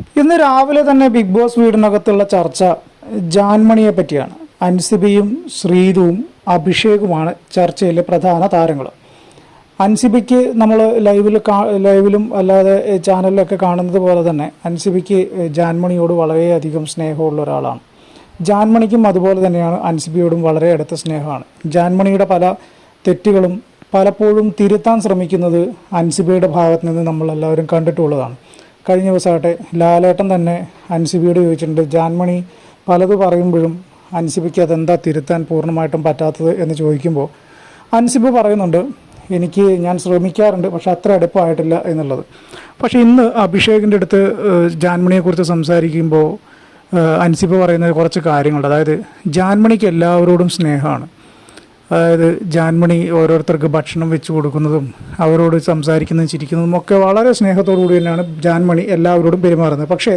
ഇന്ന് രാവിലെ തന്നെ ബിഗ് ബോസ് വീടിനകത്തുള്ള ചർച്ച ജാൻമണിയെ പറ്റിയാണ്. അൻസിബിയും ശ്രീതുവും അഭിഷേകുമാണ് ചർച്ചയിലെ പ്രധാന താരങ്ങൾ അൻസിബിക്ക് നമ്മൾ ലൈവിൽ ലൈവിലും അല്ലാതെ ചാനലിലൊക്കെ കാണുന്നത് പോലെ തന്നെ അൻസിബിക്ക് ജാൻമണിയോട് വളരെയധികം സ്നേഹമുള്ള ഒരാളാണ്. ജാൻമണിക്കും അതുപോലെ തന്നെയാണ് അൻസിബിയോടും വളരെ അടുത്ത സ്നേഹമാണ്. ജാൻമണിയുടെ പല തെറ്റുകളും പലപ്പോഴും തിരുത്താൻ ശ്രമിക്കുന്നത് അൻസിബിയുടെ ഭാഗത്ത് നിന്ന് നമ്മളെല്ലാവരും കണ്ടിട്ടുള്ളതാണ്. കഴിഞ്ഞ ദിവസമായിട്ട് ലാലേട്ടൻ തന്നെ അൻസിബിയോട് ചോദിച്ചിട്ടുണ്ട് ജാൻമണി പലത് പറയുമ്പോഴും അൻസിബിക്ക് അതെന്താ തിരുത്താൻ പൂർണമായിട്ടും പറ്റാത്തത്? എന്ന് ചോദിക്കുമ്പോൾ അൻസിബ് പറയുന്നുണ്ട് എനിക്ക് ഞാൻ ശ്രമിക്കാറുണ്ട് പക്ഷെ അത്ര അടുപ്പമായിട്ടില്ല എന്നുള്ളത്. പക്ഷേ ഇന്ന് അഭിഷേകിന്റെ അടുത്ത് ജാൻമണിയെക്കുറിച്ച് സംസാരിക്കുമ്പോൾ അൻസിബ് പറയുന്ന കുറച്ച് കാര്യങ്ങളുണ്ട്. അതായത് ജാൻമണിക്ക് എല്ലാവരോടും സ്നേഹമാണ്. അതായത് ജാൻമണി ഓരോരുത്തർക്ക് ഭക്ഷണം വെച്ച് കൊടുക്കുന്നതും അവരോട് സംസാരിക്കുന്നതും ചിരിക്കുന്നതും ഒക്കെ വളരെ സ്നേഹത്തോടു കൂടി തന്നെയാണ് ജാൻമണി എല്ലാവരോടും പെരുമാറുന്നത്. പക്ഷേ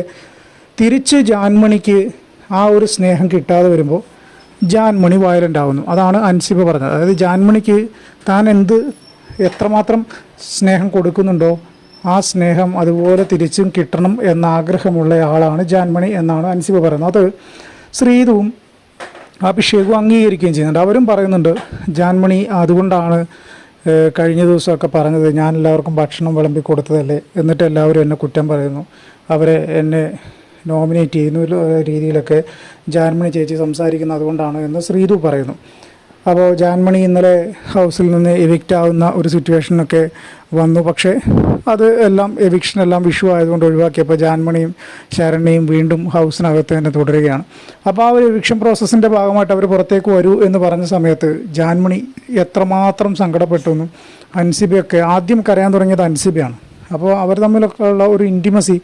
തിരിച്ച് ജാൻമണിക്ക് ആ ഒരു സ്നേഹം കിട്ടാതെ വരുമ്പോൾ ജാൻമണി വയലന്റ് ആവുന്നു അതാണ് അൻസിബ പറഞ്ഞത്. അതായത് ജാൻമണിക്ക് താൻ എന്ത് എത്രമാത്രം സ്നേഹം കൊടുക്കുന്നുണ്ടോ ആ സ്നേഹം അതുപോലെ തിരിച്ചും കിട്ടണം എന്ന ആഗ്രഹമുള്ള ആളാണ് ജാൻമണി എന്നാണ് അൻസിബ പറയുന്നത്. അത് ശ്രീതുവും അഭിഷേകും അംഗീകരിക്കുകയും ചെയ്യുന്നുണ്ട്. അവരും പറയുന്നുണ്ട് ജാൻമണി അതുകൊണ്ടാണ് കഴിഞ്ഞ ദിവസമൊക്കെ പറഞ്ഞത് ഞാൻ എല്ലാവർക്കും ഭക്ഷണം വിളമ്പി കൊടുത്തതല്ലേ? എന്നിട്ട് എല്ലാവരും എന്നെ കുറ്റം പറയുന്നു. അവരെ എന്നെ നോമിനേറ്റ് ചെയ്യുന്ന രീതിയിലൊക്കെ ജാൻമണി ചേച്ചി സംസാരിക്കുന്നത് അതുകൊണ്ടാണ് എന്ന് ശ്രീതു പറയുന്നു. അപ്പോൾ ജാൻമണി ഇന്നലെ ഹൗസിൽ നിന്ന് എവിക്റ്റ് ആവുന്ന ഒരു സിറ്റുവേഷനൊക്കെ വന്നു. പക്ഷേ അത് എല്ലാം എവിക്ഷൻ എല്ലാം വിഷു ആയതുകൊണ്ട് ഒഴിവാക്കിയപ്പോൾ ജാൻമണിയും ശരണ്യയും വീണ്ടും ഹൗസിനകത്ത് തന്നെ തുടരുകയാണ്. അപ്പോൾ ആ ഒരു എവിക്ഷൻ പ്രോസസ്സിന്റെ ഭാഗമായിട്ട് അവർ പുറത്തേക്ക് വരൂ എന്ന് പറഞ്ഞ സമയത്ത് ജാൻമണി എത്രമാത്രം സങ്കടപ്പെട്ടു എന്നും അൻസിബയൊക്കെ ആദ്യം കരയാൻ തുടങ്ങിയത് അൻസിബയാണ്. അപ്പോൾ അവർ തമ്മിലൊക്കെ ഉള്ള ഒരു ഇന്റിമസി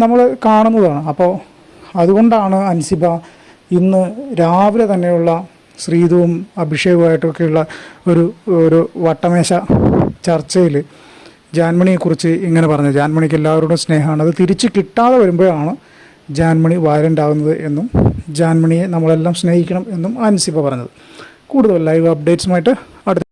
നമ്മൾ കാണുന്നതാണ്. അപ്പോൾ അതുകൊണ്ടാണ് അൻസിബ ഇന്ന് രാവിലെ തന്നെയുള്ള ശ്രീതുവും അഭിഷേകുമായിട്ടൊക്കെയുള്ള ഒരു ഒരു വട്ടമേശ ചർച്ചയിൽ ജാൻമണിയെക്കുറിച്ച് ഇങ്ങനെ പറഞ്ഞു. ജാൻമണിക്ക് എല്ലാവരോടും സ്നേഹമാണ്. അത് തിരിച്ച് കിട്ടാതെ വരുമ്പോഴാണ് ജാൻമണി വയലന്റ് ആകുന്നത് എന്നും ജാൻമണിയെ നമ്മളെല്ലാം സ്നേഹിക്കണം എന്നും ആൻസിപ്പ പറഞ്ഞത്. കൂടുതൽ ലൈവ് അപ്ഡേറ്റ്സുമായിട്ട് അടുത്ത